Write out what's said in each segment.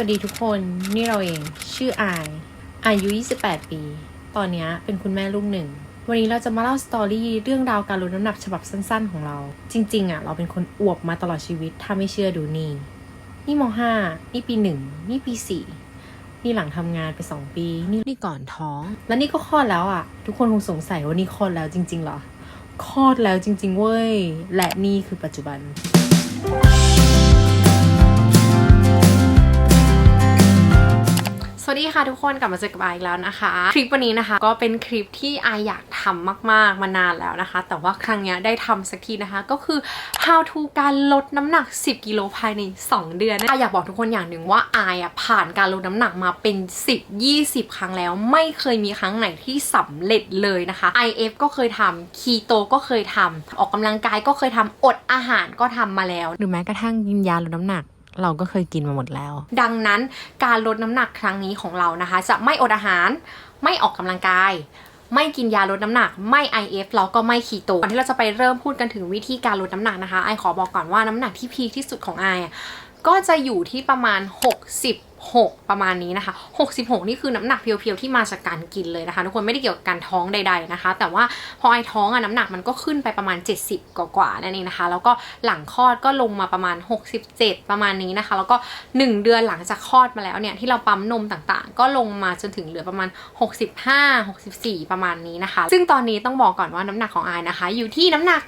วัสดีทุกคนนี่เราเอง ชื่ออายอายุ 28 ปี ตอนนี้เป็นคุณแม่ลูกหนึ่ง วันนี้เราจะมาเล่าสตอรี่เรื่องราวการลดน้ำหนักฉบับสั้นๆของเรา จริงๆอะเราเป็นคนอวบมาตลอดชีวิต ถ้าไม่เชื่อดูนี่ นี่ม .5 นี่ปีหนึ่งนี่ปีสี่นี่หลังทำงานไปสองปี นี่นี่ก่อนท้อง แล้วนี่ก็คลอดแล้วอะ ทุกคนคงสงสัยว่านี่คลอดแล้วจริงๆเหรอคลอดแล้วจริง ๆ เว้ย และนี่คือปัจจุบัน วัสดีค่ะทุกคนกลับมาเจอกับไออีกแล้วนะคะ คลิปวันนี้นะคะ ก็เป็นคลิปที่ไออยากทำมากๆมานานแล้วนะคะ แต่ว่าครั้งเนี้ยได้ทำสักทีนะคะ ก็คือ how to การลดน้ำหนัก 10 กิโลภายใน 2 เดือนนะออยากบอกทุกคนอย่างหนึ่งว่าไอายอะผ่านการลดน้ำหนักมาเป็น 10 20 ครั้งแล้ว ไม่เคยมีครั้งไหนที่สำเร็จเลยนะคะ IF ก็เคยทำคีโตก็เคยทำออกกำลังกายก็เคยทำอดอาหารก็ทำมาแล้ว หรือแม้กระทั่งกินยาลดน้ำหนัก เราก็เคยกินมาหมดแล้ว ดังนั้นการลดน้ำหนักครั้งนี้ของเรานะคะ จะไม่อดอาหารไม่ออกกำลังกาย ไม่กินยาลดน้ำหนัก ไม่ IF แล้วก็ไม่คีโตก่อนที่เราจะไปเริ่มพูดกันถึงวิธีการลดน้ำหนักนะคะไอขอบอกก่อนว่าน้ำหนักที่พีคที่สุดของไอก็จะอยู่ที่ประมาณ 66 ประมาณนี้นะคะ 66 นี่คือน้ำหนักเพียวๆที่มาจากการกินเลยนะคะทุกคนไม่ได้เกี่ยวกับการท้องใด ๆนะคะ แต่ว่าพอไอท้องอะน้ำหนักมันก็ขึ้นไปประมาณ 70 กว่าๆนั่นเองนะคะ แล้วก็หลังคลอดก็ลงมาประมาณ 67 ประมาณนี้นะคะ แล้วก็ 1 เดือนหลังจากคลอดมาแล้วเนี่ยที่เราปั๊มนมต่างๆ ก็ลงมาจนถึงเหลือประมาณ 65 64 ประมาณนี้นะคะ ซึ่งตอนนี้ต้องบอกก่อนว่าน้ำหนักของไอนะคะ อยู่ที่น้ำหนัก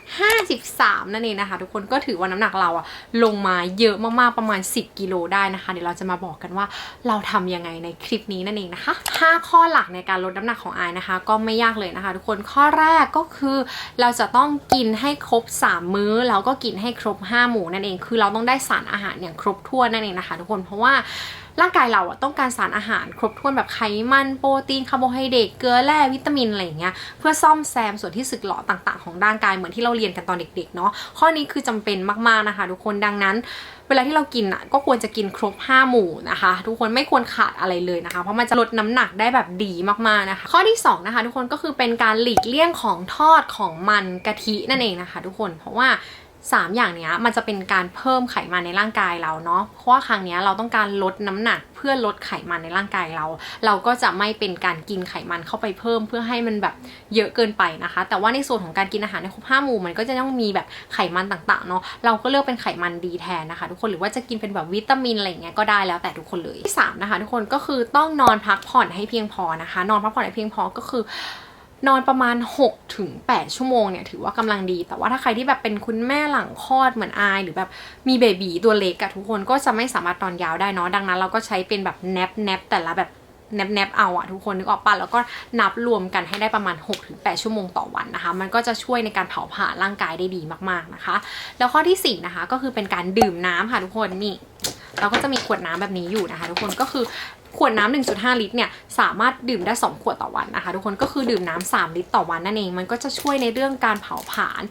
53 นั่นเองนะคะ ทุกคนก็ถือว่าน้ำหนักเราอะลงมาเยอะมากๆประมาณ 10 กิโลได้นะคะ เดี๋ยวเราจะมาบอกกันว่าเราทำยังไงในคลิปนี้นั่นเองนะคะ 5 ข้อหลักในการลดน้ำหนักของไอนะคะ ก็ไม่ยากเลยนะคะ ทุกคนข้อแรกก็คือ เราจะต้องกินให้ครบ 3 มื้อแล้วก็กินให้ครบ 5 หมู่นั่นเอง คือเราต้องได้สารอาหารอย่างครบถ้วนนั่นเองนะคะ ทุกคนเพราะว่า ร่างกายเราอะต้องการสารอาหารครบถ้วนแบบไขมันโปรตีนคาร์โบไฮเดรตเกลือแร่วิตามินอะไรอย่างเงี้ยเพื่อซ่อมแซมส่วนที่สึกหรอต่างๆ ของร่างกายเหมือนที่เราเรียนกันตอนเด็กๆเนาะข้อนี้คือจำเป็นมากๆนะคะทุกคนดังนั้น เวลาที่เรากินอะก็ควรจะกินครบ 5 หมู่นะคะ ทุกคนไม่ควรขาดอะไรเลยนะคะ เพราะมันจะลดน้ำหนักได้แบบดีมากๆนะคะ ข้อที่2นะคะทุกคนก็คือเป็นการหลีกเลี่ยงของทอดของมันกะทินั่นเองนะคะ ทุกคนเพราะว่า 3 อย่างเนี้ยมันจะเป็นการเพิ่มไขมันในร่างกายเราเนาะ เพราะว่าครั้งเนี้ยเราต้องการลดน้ำหนักเพื่อลดไขมันในร่างกายเรา เราก็จะไม่เป็นการกินไขมันเข้าไปเพิ่มเพื่อให้มันแบบเยอะเกินไปนะคะ แต่ว่าในส่วนของการกินอาหารในครบห้าหมู่มันก็จะต้องมีแบบไขมันต่างๆเนาะ เราก็เลือกเป็นไขมันดีแทนนะคะ ทุกคน หรือว่าจะกินเป็นแบบวิตามินอะไรเงี้ยก็ได้แล้วแต่ทุกคนเลยที่สามนะคะทุกคนก็คือต้องนอนพักผ่อนให้เพียงพอนะคะ นอนพักผ่อนให้เพียงพอก็คือ นอนประมาณ 6 ถึง 8 ชั่วโมงเนี่ยถือว่ากำลังดี แต่ว่าถ้าใครที่แบบเป็นคุณแม่หลังคลอดเหมือนอาย หรือแบบมีเบบีตัวเล็กอะทุกคนก็จะไม่สามารถนอนยาวได้เนาะดังนั้นเราก็ใช้เป็นแบบแนปแนปแต่ละแบบแนบแนบเอาอะทุกคนนึกออกปะแล้วก็นับรวมกันให้ได้ประมาณ 6-8 ชั่วโมงต่อวันนะคะ มันก็จะช่วยในการเผาผลาญร่างกายได้ดีมากๆนะคะ แล้วข้อที่ 4 นะคะก็คือเป็นการดื่มน้ำค่ะทุกคนนี่เราก็จะมีขวดน้ำแบบนี้อยู่นะคะ ทุกคนก็คือ ขวดน้ำ1.5 ลิตรเนี่ยสามารถดื่มได้ 2 ขวดต่อวันนะคะ ทุกคนก็คือดื่มน้ำ3ลิตรต่อวันนั่นเองมันก็จะช่วยในเรื่องการเผาผลาญ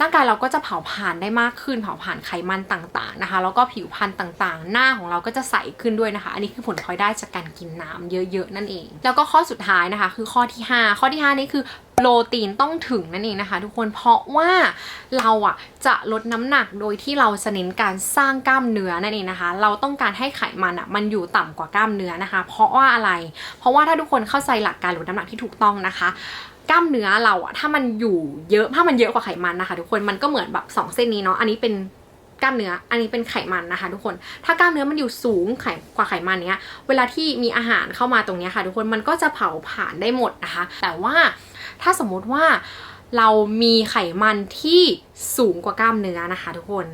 ร่างกายเราก็จะเผาผลาญได้มากขึ้นเผาผลาญไขมันต่างๆนะคะแล้วก็ผิวพรรณต่างๆ หน้าของเราก็จะใสขึ้นด้วยนะคะ อันนี้คือผลพลอยได้จากการกินน้ำเยอะๆนั่นเอง แล้วก็ข้อสุดท้ายนะคะ คือข้อที่ 5 ข้อที่ 5 นี่คือ โปรตีนต้องถึงนั่นเองนะคะ ทุกคนเพราะว่าเราอะจะลดน้ำหนักโดยที่เราจะเน้นการสร้างกล้ามเนื้อนั่นเองนะคะ เราต้องการให้ไขมันอะมันอยู่ต่ำกว่ากล้ามเนื้อนะคะ เพราะว่าอะไร เพราะว่าถ้าทุกคนเข้าใจหลักการลดน้ำหนักที่ถูกต้องนะคะกล้ามเนื้อเราอะถ้ามันอยู่เยอะถ้ามันเยอะกว่าไขมันนะคะ ทุกคนมันก็เหมือนแบบสองเส้นนี้เนาะอันนี้เป็นกล้ามเนื้ออันนี้เป็นไขมันนะคะ ทุกคนถ้ากล้ามเนื้อมันอยู่สูงไขกว่าไขมันเนี้ย เวลาที่มีอาหารเข้ามาตรงนี้ค่ะ ทุกคนมันก็จะเผาผ่านได้หมดนะคะ แต่ว่า ถ้าสมมุติว่าเรามีไขมันที่สูงกว่ากล้ามเนื้อนะคะทุกคน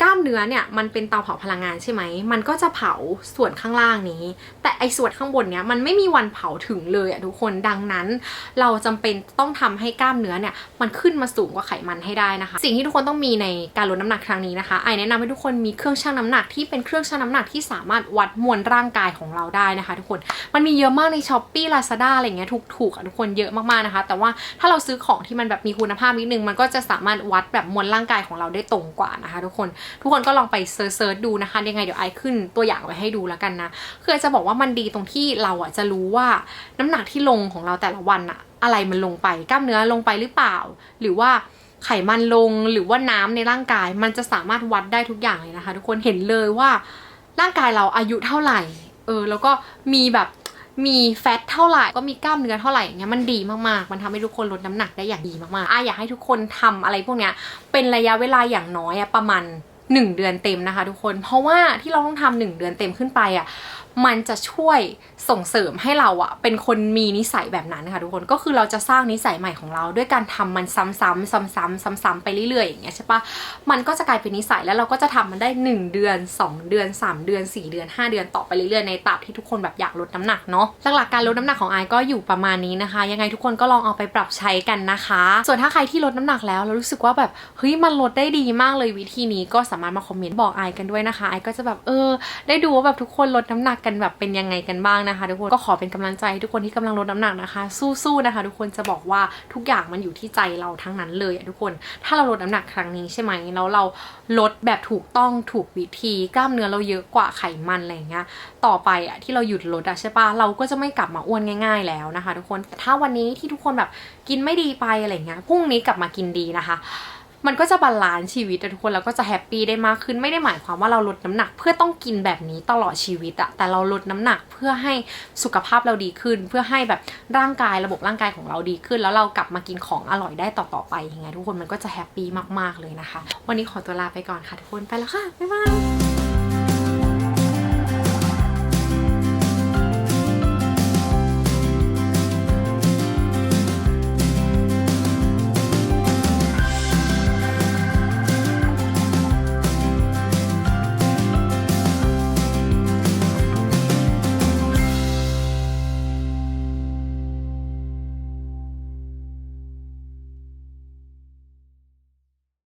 กล้ามเนื้อเนี่ยมันเป็นเตาเผาพลังงานใช่ไหม มันก็จะเผาส่วนข้างล่างนี้ แต่ไอส่วนข้างบนเนี้ยมันไม่มีวันเผาถึงเลยอะทุกคน ดังนั้น เราจำเป็นต้องทำให้กล้ามเนื้อเนี่ยมันขึ้นมาสูงกว่าไขมันให้ได้นะคะ สิ่งที่ทุกคนต้องมีในการลดน้ำหนักครั้งนี้นะคะไอแนะนำให้ทุกคนมีเครื่องชั่งน้ำหนักที่เป็นเครื่องชั่งน้ำหนักที่สามารถวัดมวลร่างกายของเราได้นะคะ ทุกคน มันมีเยอะมากในช้อปปี้ลาซาด้าอะไรเงี้ยถูกๆอะทุกคนเยอะมากๆนะคะ แต่ว่าถ้าเราซื้อของที่มันแบบมีคุณภาพนิดนึงมันก็จะสามารถวัดแบบมวลร่างกายของเราได้ตรงกว่านะคะ ทุกคนทุกคนก็ลองไปเซิร์ชดูนะคะ ยังไงเดี๋ยวไอขึ้นตัวอย่างไว้ให้ดูแล้วกันนะ คือจะบอกว่ามันดีตรงที่เราอะจะรู้ว่าน้ำหนักที่ลงของเราแต่ละวันอะอะไรมันลงไปกล้ามเนื้อลงไปหรือเปล่า หรือว่าไขมันลงหรือว่าน้ำในร่างกาย มันจะสามารถวัดได้ทุกอย่างเลยนะคะ ทุกคนเห็นเลยว่าร่างกายเราอายุเท่าไหร่ เออ แล้วก็มีแบบมีแฟตเท่าไหร่ก็มีกล้ามเนื้อเท่าไหร่อย่างเงี้ยมันดีมากๆ มันทำให้ทุกคนลดน้ำหนักได้อย่างดีมากๆอะอยากให้ทุกคนทำอะไรพวกเนี้ยเป็นระยะเวลาอย่างน้อยอะประมาณ 1 เดือนเต็มนะคะทุกคน เพราะว่าที่เราต้องทำหนึ่งเดือนเต็มขึ้นไปอะมันจะช่วยส่งเสริมให้เราอะเป็นคนมีนิสัยแบบนั้นค่ะทุกคนก็คือเราจะสร้างนิสัยใหม่ของเรา ด้วยการทำมันซ้ำๆซ้ำๆซ้ำๆไปเรื่อยๆอย่างเงี้ยใช่ปะมันก็จะกลายเป็นนิสัยแล้วเราก็จะทำมันได้ 1 เดือน 2 เดือน 3 เดือน 4 เดือน 5 เดือนต่อไปเรื่อยๆในตราบที่ทุกคนแบบอยากลดน้ำหนักเนาะหลักๆการลดน้ำหนักของไอายก็อยู่ประมาณนี้นะคะ ยังไงทุกคนก็ลองเอาไปปรับใช้กันนะคะ ส่วนถ้าใครที่ลดน้ำหนักแล้วแล้วรู้สึกว่าแบบเฮ้ยมันลดได้ดีมากเลยวิธีนี้ก็สามารถมาคอมเมนต์บอกไอกันด้วยนะคะไอก็จะแบบเออ ได้ดูว่าแบบทุกคนลดน้ำหนักกันแบบเป็นยังไงกันบ้างนะคะ ทุกคนก็ขอเป็นกำลังใจให้ทุกคนที่กำลังลดน้ำหนักนะคะ สู้ๆนะคะ ทุกคนจะบอกว่าทุกอย่างมันอยู่ที่ใจเราทั้งนั้นเลยทุกคน ถ้าเราลดน้ำหนักครั้งนี้ใช่ไหมแล้วเราลดแบบถูกต้องถูกวิธีกล้ามเนื้อเราเยอะกว่าไขมันอะไรอย่างเงี้ยต่อไปอะที่เราหยุดลดอะใช่ปะเราก็จะไม่กลับมาอ้วนง่าย ๆ แล้วนะคะ ทุกคนแต่ถ้าวันนี้ที่ทุกคนแบบกินไม่ดีไปอะไรเงี้ยพรุ่งนี้กลับมากินดีนะคะ มันก็จะบาลานซ์ชีวิตทุกคนแล้วก็จะแฮปปี้ได้มากขึ้นไม่ได้หมายความว่าเราลดน้ำหนัก เพื่อต้องกินแบบนี้ตลอดชีวิตอะแต่เราลดน้ำหนักเพื่อให้สุขภาพเราดีขึ้น เพื่อให้แบบร่างกายระบบร่างกายของเราดีขึ้น แล้วเรากลับมากินของอร่อยได้ต่อๆไปยังไงทุกคนมันก็จะแฮปปี้มากๆเลยนะคะ วันนี้ขอตัวลาไปก่อนค่ะทุกคนไปแล้วค่ะบ๊ายบาย